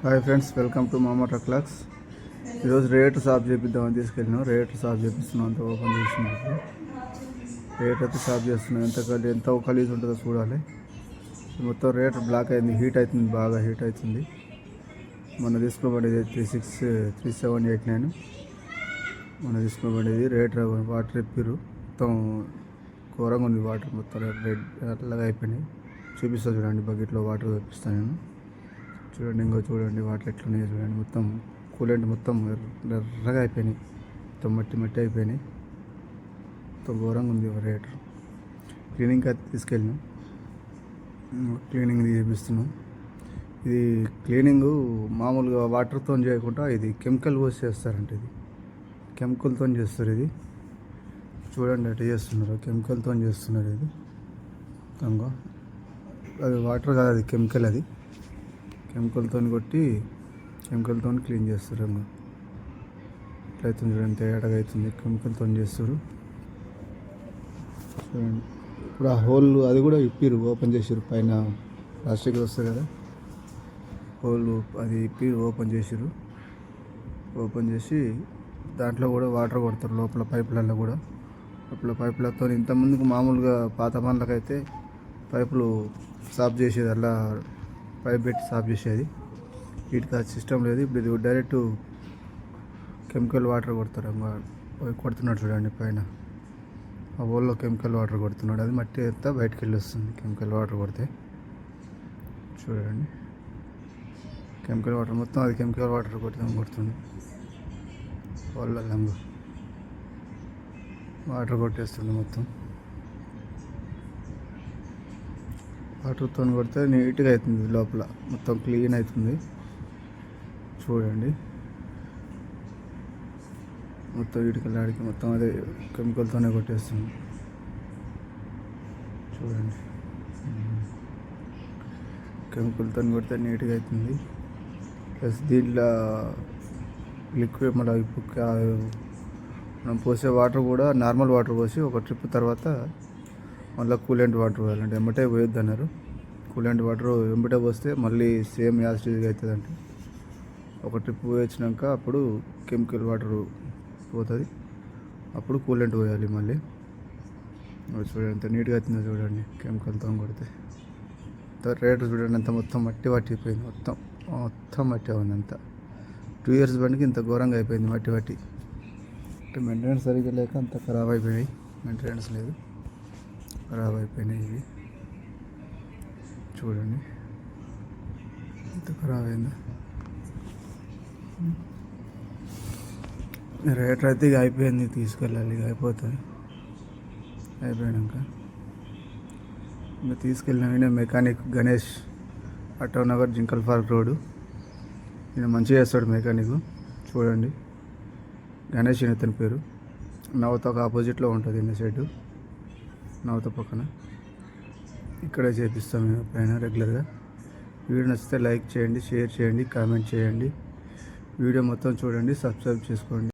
Hi friends welcome to Mama clocks ఈరోజు rate shop చేపిద్దామని తీసుకెళ్ళినాం. రేటు షాప్ చేపిస్తున్నాం. అంత ఓపెన్ చేసినప్పుడు రేట్ అయితే షాప్ చేస్తున్నాం. ఎంత కలి ఎంత ఖలీజ్ ఉంటుందో చూడాలి. మొత్తం రేట్ బ్లాక్ అయింది. హీట్ అవుతుంది. బాగా హీట్ అవుతుంది. మొన్న తీసుకోబడేది three six three seven eight nine మొన్న తీసుకోబడేది రేట్ వాటర్ ఎప్పిరు మొత్తం ఘోరంగా ఉంది వాటర్. మొత్తం రెడ్ అట్లాగా అయిపోయినాయి. చూపిస్తాను చూడండి. బకెట్లో వాటర్ చూపిస్తాను నేను. చూడండి ఇంకో చూడండి వాటర్ ఎట్లున్నాయో చూడండి. మొత్తం కూలెంట్ మొత్తం ఎర్ర- ఎర్రగా అయిపోయినాయి. మొత్తం మట్టి మట్టి అయిపోయినాయి. మొత్తం ఘోరంగా ఉంది రేటర్ క్లీనింగ్ అయితే తీసుకెళ్ళినాం. క్లీనింగ్ చేపిస్తున్నాం. ఇది క్లీనింగ్ మామూలుగా వాటర్తో చేయకుండా ఇది కెమికల్ పోసి చేస్తారంట ఇది. కెమికల్తో చేస్తారు ఇది. చూడండి ఎట్లా చేస్తున్నారు కెమికల్తో చేస్తున్నారు ఇది. ఇంకా అది వాటర్ కాదు అది కెమికల్ అది. కెమికల్తో కొట్టి కెమికల్తో క్లీన్ చేస్తారు ఇట్లా ఎట్లయితుంది చూడండి తేడాగా అవుతుంది కెమికల్తో చేస్తారు. చూడండి. ఇప్పుడు ఆ హోల్ అది కూడా ఇప్పిరు ఓపెన్ చేసారు పైన. ప్లాస్టిక్ వస్తుంది కదా. హోల్ అది ఇప్పిరు ఓపెన్ చేసారు. ఓపెన్ చేసి దాంట్లో కూడా వాటర్ కొడతారు లోపల పైపులలో కూడా. లోపల పైపులతో ఇంతకుముందుకు మామూలుగా పాత పనులకైతే పైపులు సాఫ్ చేసేది అలా పైప్ పెట్టి సాఫ్ చేసేది. వీటికి ఆ సిస్టమ్ లేదు. ఇప్పుడు ఇది డైరెక్ట్ కెమికల్ వాటర్ కొడతారు. కొడుతున్నాడు చూడండి పైన. ఆ బోల్లో కెమికల్ వాటర్ కొడుతున్నాడు. అది మట్టి అంతా బయటకు వెళ్ళి వస్తుంది. కెమికల్ వాటర్ కొడితే. చూడండి. కెమికల్ వాటర్ మొత్తం అది కెమికల్ వాటర్ కొడితే కొడుతుంది? వాళ్ళ లంగు వాటర్ కొట్టేస్తుంది మొత్తం. వాటర్తో కొడితే నీట్గా అవుతుంది లోపల. మొత్తం క్లీన్ అవుతుంది. చూడండి. మొత్తం ఇటుకలాడికి మొత్తం అదే కెమికల్తోనే కొట్టేస్తుంది చూడండి. కెమికల్తో కొడితే నీట్గా అవుతుంది. ప్లస్ దీంట్లో లిక్విడ్ మన ఇప్పుడు మనం పోసే వాటర్ కూడా నార్మల్ వాటర్ పోసి ఒక ట్రిప్ తర్వాత మళ్ళీ కూలెంట్ వాటర్ పోయాలంటే ఎంబటే పోయొద్దు అన్నారు కూలెంట్ వాటర్ వెంబటే పోస్తే మళ్ళీ సేమ్ యాసిడ్గా అవుతుంది అంటే ఒక ట్రిప్ పోయొచ్చినాక అప్పుడు కెమికల్ వాటర్ పోతుంది. అప్పుడు కూలెంట్ పోయాలి మళ్ళీ. చూడండి ఎంత నీట్గా అవుతుందో చూడండి కెమికల్తో కొడితే. రేటు చూడండి అంత మొత్తం మట్టి పట్టిపోయింది. మొత్తం మొత్తం మట్టి ఉంది అంతా. టూ ఇయర్స్ బండికి ఇంత ఘోరంగా అయిపోయింది మట్టి పట్టి. అంటే మెయింటెనెన్స్ సరిగ్గా లేక అంత ఖరాబ్ అయిపోయాయి మెయింటెనెన్స్ లేదు. ఖరాబ్ అయిపోయినాయి ఇవి. చూడండి. ఎంత ఖరాబ్ అయిందా రేట్ అయితే ఇక అయిపోయింది తీసుకెళ్ళాలి ఇక అయిపోతుంది. అయిపోయాక ఇంకా తీసుకెళ్ళిన mechanic Ganesh Autonagar Jinkal park road ఈయన మంచిగా చేస్తాడు మెకానిక్. చూడండి. గణేష్ ఈయన ఇతని పేరు. నవతకు ఆపోజిట్లో ఉంటుంది ఈయన సైడ్ నవత పక్కన. ఇక్కడే చేపిస్తాం మేము పైన రెగ్యులర్గా. వీడియో నచ్చితే లైక్ చేయండి షేర్ చేయండి కామెంట్ చేయండి. వీడియో మొత్తం చూడండి సబ్స్క్రైబ్ చేసుకోండి.